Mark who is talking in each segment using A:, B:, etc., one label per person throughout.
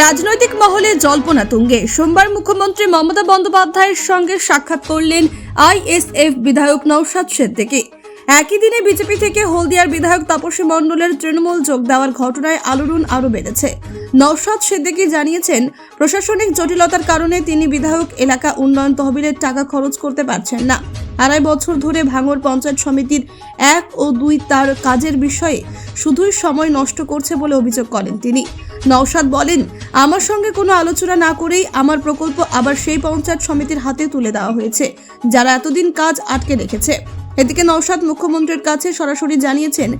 A: রাজনৈতিক মহলে জল্পনা তুঙ্গে। সোমবার মুখ্যমন্ত্রী মমতা বন্দ্যোপাধ্যায়ের সঙ্গে সাক্ষাৎ করলেন আইএসএফ বিধায়ক নৌশাদ সিদ্দিকী। একই দিনে বিজেপি থেকে হলদিয়ার বিধায়ক তাপসী মণ্ডলের তৃণমূল যোগ দেওয়ার ঘটনায় আলোড়ন আরও বেড়েছে। নৌশাদ সিদ্দিকী জানিয়েছেন, প্রশাসনিক জটিলতার কারণে তিনি বিধায়ক এলাকা উন্নয়ন তহবিলের টাকা খরচ করতে পারছেন না। আড়াই বছর ধরে ভাঙর পঞ্চায়েত সমিতির এক ও দুই তার কাজের বিষয়ে শুধুই সময় নষ্ট করছে বলে অভিযোগ করেন তিনি। নওশাদ বলেন, আমার সঙ্গে কোনো আলোচনা না করেই আমার প্রকল্প আবার সেই পঞ্চায়েত সমিতির হাতে তুলে দেওয়া হয়েছে, যারা এতদিন কাজ আটকে রেখেছে। এদিকে নওশাদ মুখ্যমন্ত্রীর কাছে সরাসরি জানিয়েছেন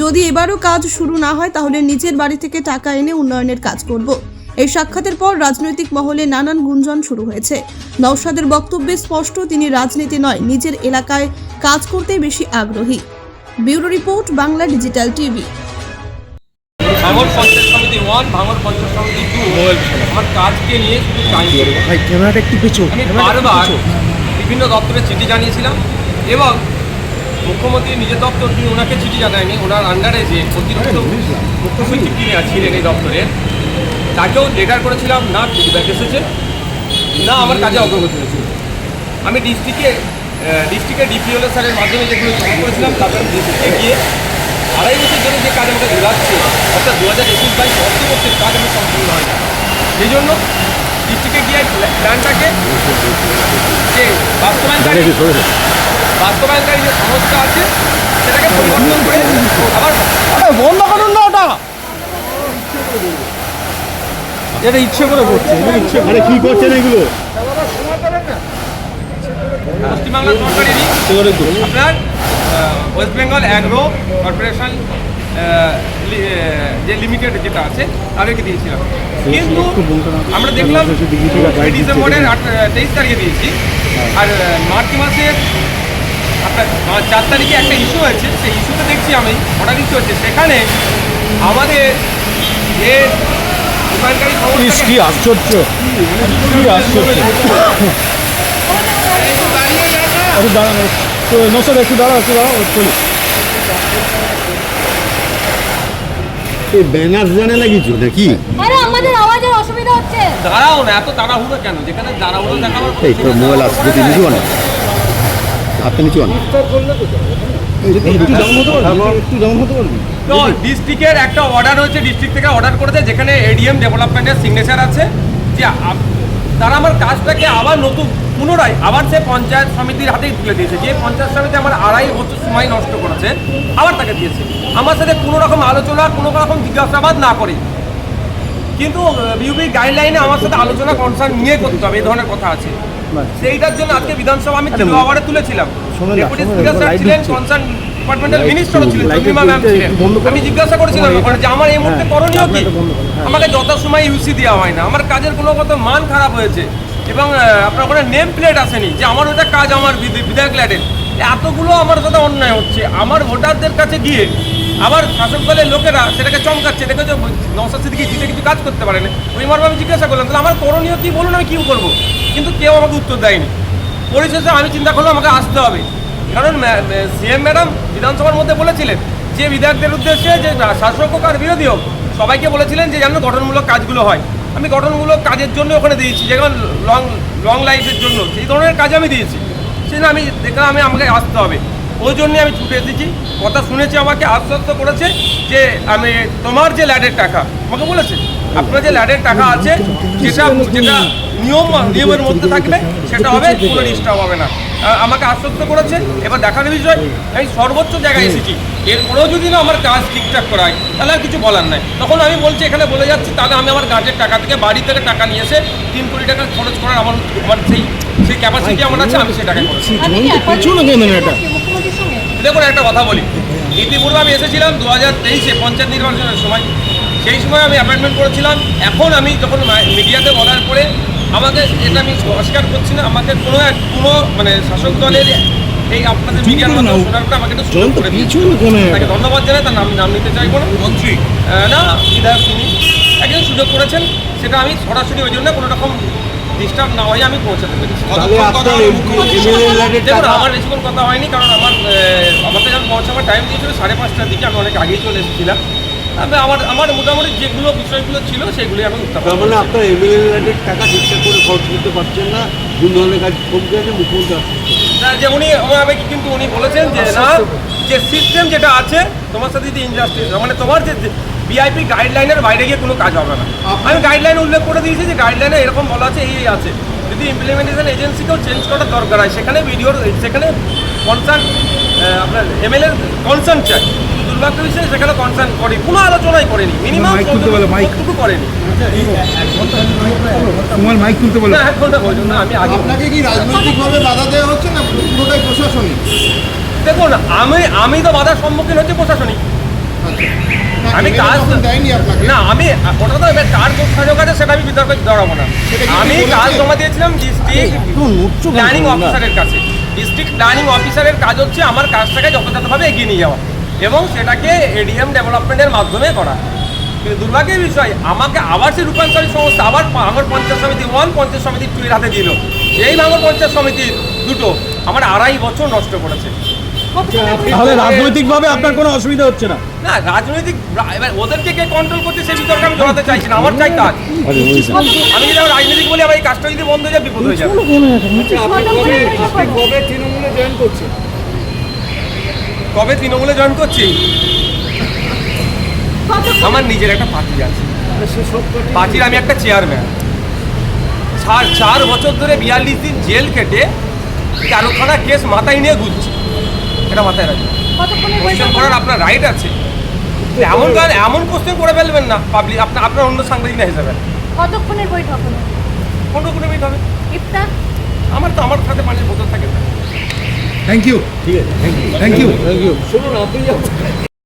A: যদি এবারও কাজ শুরু না হয় তাহলে নিজের বাড়ি থেকে টাকা এনে উন্নয়নের কাজ করব। এই সাক্ষাতের পর রাজনৈতিক মহলে নানান গুঞ্জন শুরু হয়েছে। নওশাদের বক্তব্যে স্পষ্ট তিনি রাজনীতি নয় নিজের এলাকায় কাজ করতে বেশি আগ্রহী। Bureau report Bangla digital TV.
B: Bhangar panchayat samiti one Bhangar panchayat সমিতি টু আমার কাজকে নিয়ে শুধু টাইম
C: ক্যামেরাটা একটু পিছু
B: আমি বারবার বিভিন্ন দপ্তরে চিঠি জানিয়েছিলাম এবং মুখ্যমন্ত্রী নিজের দপ্তর তিনি ওনাকে চিঠি জানায়নি ওনার আন্ডারে যে অতিরিক্ত মুখ্য সচিব তিনি ছিলেন এই দপ্তরে। তাকেও লেটার করেছিলাম না ফিডব্যাক এসেছে না আমার কাজে অগ্রগতি হয়েছে। আমি ডিস্ট্রিক্টে ডিস্ট্রিক্টের ডিপিওল স্যারের মাধ্যমে যেগুলো জমা করেছিলাম তারপরে ডিস্ট্রিক্টে গিয়ে আড়াই বছর ধরে যে কাজ আমাকে ঘোরাচ্ছে অর্থাৎ দু হাজার একুশ বাইশ অর্থবর্ষের কাজ আমার সম্পূর্ণ হয় না সেই জন্য ডিস্ট্রিক্টে গিয়ে প্ল্যানটাকে যে বাস্তবায়নকারী বাস্তবায়নকারী যে সংস্থা আছে সেটাকে পরিবর্তন করে আবার
C: বন্ধ করুন না ওটা। এটা ইচ্ছে করে করছে ইচ্ছে
D: আরে কি করছেন এগুলো?
B: পশ্চিমবাংলা সরকারেরই আপনার ওয়েস্ট বেঙ্গল অ্যাগ্রো কর্পোরেশন যে লিমিটেড যেটা আছে তাদেরকে দিয়েছিলাম। কিন্তু আমরা দেখলাম ডিসেম্বরের আট তেইশ তারিখে দিয়েছি। আর মার্চ মাসের আপনার চার তারিখে একটা ইস্যু হয়েছে সেই ইস্যুতে দেখছি আমি অর্ডার ইস্যু হচ্ছে সেখানে আমাদের যে দোকানকারী সংস্থা
C: কি আশ্চর্য। কি আশ্চর্য। একটু দাঁড়ানো একটু দাঁড়াও একটু দাঁড়াও চলি
D: এই ব্যানার জানে লাগিয়েছো নাকি?
E: আরে আমাদের আওয়াজের অসুবিধা হচ্ছে।
B: দাঁড়াও না এত তাড়াহুড়ো কেন? যেখানে
D: এই তোর মোবাইল আসছে যদি নিচু আনো হাতে নিচু আনো
B: ডিস্ট্রিক্টের একটা অর্ডার হয়েছে ডিস্ট্রিক্ট থেকে অর্ডার করেছে যেখানে এডিএম ডেভেলপমেন্টের সিগনেচার আছে। যে তারা আমার কাজটাকে আবার নতুন পুনরায় আবার সে পঞ্চায়েত সমিতির হাতেই তুলে দিয়েছে। যে পঞ্চায়েত সমিতি আমার আড়াই বছর সময় নষ্ট করেছে আবার তাকে দিয়েছে। আমার সাথে কোনো রকম আলোচনা কোনো রকম জিজ্ঞাসাবাদ না করে কিন্তু বিউপি গাইডলাইনে আমার সাথে আলোচনা কনসার্ন নিয়ে করতে হবে এই ধরনের কথা আছে। সেইটার জন্য আজকে বিধানসভা আমি তিন আওয়ারে তুলেছিলাম। ডেপুটি স্পিকার স্যার ছিলেন কনসার্ন ডিপার্টমেন্টাল
D: লাইট
B: মিনিস্টারও ছিলেন চন্দ্রিমা ম্যাম ছিলেন। আমি জিজ্ঞাসা করেছিলাম ওখানে যে আমার এই মুহূর্তে
C: হ্যাঁ,
B: করণীয় কি?
C: হ্যাঁ।
B: আমাকে যথাসময় ইউসি দেওয়া হয় না। আমার কাজের কোনো কত মান খারাপ হয়েছে। এবং আপনার ওখানে নেম প্লেট আসেনি যে আমার ওটা কাজ আমার বিধ- বিধায়ক ল্যাডের এতগুলো আমার সাথে অন্যায় হচ্ছে। আমার ভোটারদের কাছে গিয়ে আবার শাসক দলের লোকেরা সেটাকে চমকাচ্ছে, দেখে যে নৌসাদ সিদ্দিকি জিতে কিছু কাজ করতে পারে না ওই আমি জিজ্ঞাসা করলাম তাহলে আমার করণীয় কি বলুন, আমি কী করব? কিন্তু কেউ আমাকে উত্তর দেয়নি। পরিশেষে আমি চিন্তা করলাম, আমাকে আসতে হবে। কারণ সিএম ম্যাডাম বিধানসভার মধ্যে বলেছিলেন, যে বিধায়কদের উদ্দেশ্যে, যে শাসক হোক আর বিরোধী হোক, সবাইকে বলেছিলেন যে যেন গঠনমূলক কাজগুলো হয়। আমি গঠনমূলক কাজের জন্য ওখানে দিয়েছি যেমন লং লং লাইফের জন্য, সেই ধরনের কাজ আমি দিয়েছি। সেই আমি দেখলাম আমি, আমাকে আসতে হবে। ওই জন্যই আমি ছুটে এসেছি। কথা শুনেছি আমাকে আশ্বস্ত করেছে যে আমি তোমার যে ল্যাডের টাকা আমাকে বলেছে আপনার যে ল্যাডের টাকা আছে যেটা যেটা নিয়ম নিয়মের মধ্যে থাকবে সেটা হবে কোনো ডিস্টার্ব হবে না। আমাকে আশ্বস্ত করেছে। এবার দেখার বিষয় আমি সর্বোচ্চ জায়গায় এসেছি। এরপরেও যদি না আমার কাজ ঠিকঠাক করা হয় তাহলে আর কিছু বলার নাই। তখন আমি বলছি এখানে বলে যাচ্ছি তাহলে আমি আমার গাছের টাকা থেকে বাড়ি থেকে টাকা নিয়ে এসে তিন কোটি টাকা খরচ করার আমার আমার সেই সেই ক্যাপাসিটি আমার আছে আমি সেটাকে করছি
E: আপনি
B: দেখুন একটা কথা বলি। ইতিপূর্বে আমি এসেছিলাম দু হাজার তেইশে পঞ্চায়েত নির্বাচনের সময়। সেই সময় আমি অ্যাপয়েন্টমেন্ট করেছিলাম। এখন আমি যখন মিডিয়াতে বলার পরে আমাকে এটা আমি অস্বীকার করছি না আমাকে কোনো এক কোনো মানে শাসক দলের এই আপনাদের মিডিয়ার মাধ্যমে শোনার পরে আমাকে একটু সুযোগ করে তাকে ধন্যবাদ জানাই তার নাম নাম নিতে চাইব না। মন্ত্রী। না বিধায়ক তিনি। একজন সুযোগ করেছেন সেটা আমি সরাসরি ওই জন্য কোনো রকম ডিস্টার্ব না হয়ে আমি পৌঁছাতে পেরেছি। দেখুন আমার বেশিক্ষণ কথা হয়নি কারণ আমার আমাকে যখন পৌঁছাবার টাইম দিয়েছিল সাড়ে পাঁচটার দিকে আমি অনেক আগেই চলে এসেছিলাম। আমি আমার আমার মোটামুটি যেগুলো বিষয়গুলো ছিল সেগুলি এখন উত্থাপন
F: মানে আপনার এমএলএ টাকা ঠিকঠাক করে খরচ করতে পারছেন না দু ধরনের কাজ কমকে আছে মুখ্যমন্ত্রী
B: না যে উনি আমাকে কিন্তু উনি বলেছেন যে না যে সিস্টেম যেটা আছে তোমার সাথে যদি ইনজাস্টিস মানে তোমার যে ভিআইপি গাইডলাইনের বাইরে গিয়ে কোনো কাজ হবে না। আমি গাইডলাইন উল্লেখ করে দিয়েছি যে গাইডলাইনে এরকম বলা আছে এই আছে। যদি ইমপ্লিমেন্টেশন এজেন্সিকেও চেঞ্জ করার দরকার হয় সেখানে ভিডিওর সেখানে কনসার্ন আপনার এমএলএর কনসার্ন চাই। দুর্ভাগ্য বিষয়ে সেখানে কনসার্ন করি। কোনো আলোচনাই করেনি। মিনিমাম
C: মাইক তুলতে বলো, মাইক।
B: করেনি।
C: তোমার মাইক তুলতে বলো।
B: এক ঘণ্টা বলছো না আমি আগে
G: আপনাকে কি রাজনৈতিকভাবে বাধা দেওয়া হচ্ছে না পুরোটাই প্রশাসনিক?
B: দেখুন আমি আমি তো বাধার সম্মুখীন হচ্ছি প্রশাসনিক। আমি
G: MLA
B: কাজ- না আমি ওটা তো কার সংযোগ আছে সেটা আমি বিতর্কে জড়াবো না। আমি? কাজ জমা দিয়েছিলাম ডিস্ট্রিক্ট প্ল্যানিং অফিসারের কাছে। ডিস্ট্রিক্ট প্ল্যানিং অফিসারের কাজ হচ্ছে আমার কাজটাকে যথাযথভাবে এগিয়ে নিয়ে যাওয়া এবং সেটাকে এডিএম ডেভেলপমেন্টের মাধ্যমে করা। কিন্তু দুর্ভাগ্যের বিষয় আমাকে আবার সেই রূপান্তরিত সংস্থা আবার আমার পঞ্চায়েত সমিতি ওয়ান পঞ্চায়েত সমিতি টু এর হাতে দিল। এই ভাঙর পঞ্চায়েত সমিতির দুটো আমার আড়াই বছর নষ্ট করেছে।
C: তাহলে রাজনৈতিকভাবে আপনার কোনো অসুবিধা হচ্ছে না।
B: না রাজনৈতিক এবার ওদেরকে কে কন্ট্রোল করছে সেই বিতর্কে আমি জড়াতে চাইছি না। আমার চাই কাজ। আমি যদি আমার রাজনীতিক বলি আমার এই কাজটা যদি বন্ধ হয়ে যায় বিপদ হয়ে যাবে।
F: কবে তৃণমূলে জয়েন করছে
B: কবে তৃণমূলে জয়েন করছি? আমার নিজের একটা পার্টি আছে। পার্টির আমি একটা চেয়ারম্যান চার চার বছর ধরে বিয়াল্লিশ দিন জেল কেটে তেরোখানা কেস মাথায় নিয়ে ঘুরছি। এটা মাথায় রাখবেন কোশ্চেন করার আপনার রাইট আছে। এমন গান এমন কোশ্চেন করে ফেলবেন না পাবলিক আপনার আপনার অন্য সাংবাদিক না হিসাবে।
E: কতক্ষণের বৈঠক হবে
B: পনেরো কুড়ি মিনিট হবে।
E: ইফতার?
B: আমার তো আমার সাথে পানির বোতল থাকে।
C: থ্যাংক ইউ
F: ঠিক আছে thank you
C: thank you
F: thank you শুনুন আপনি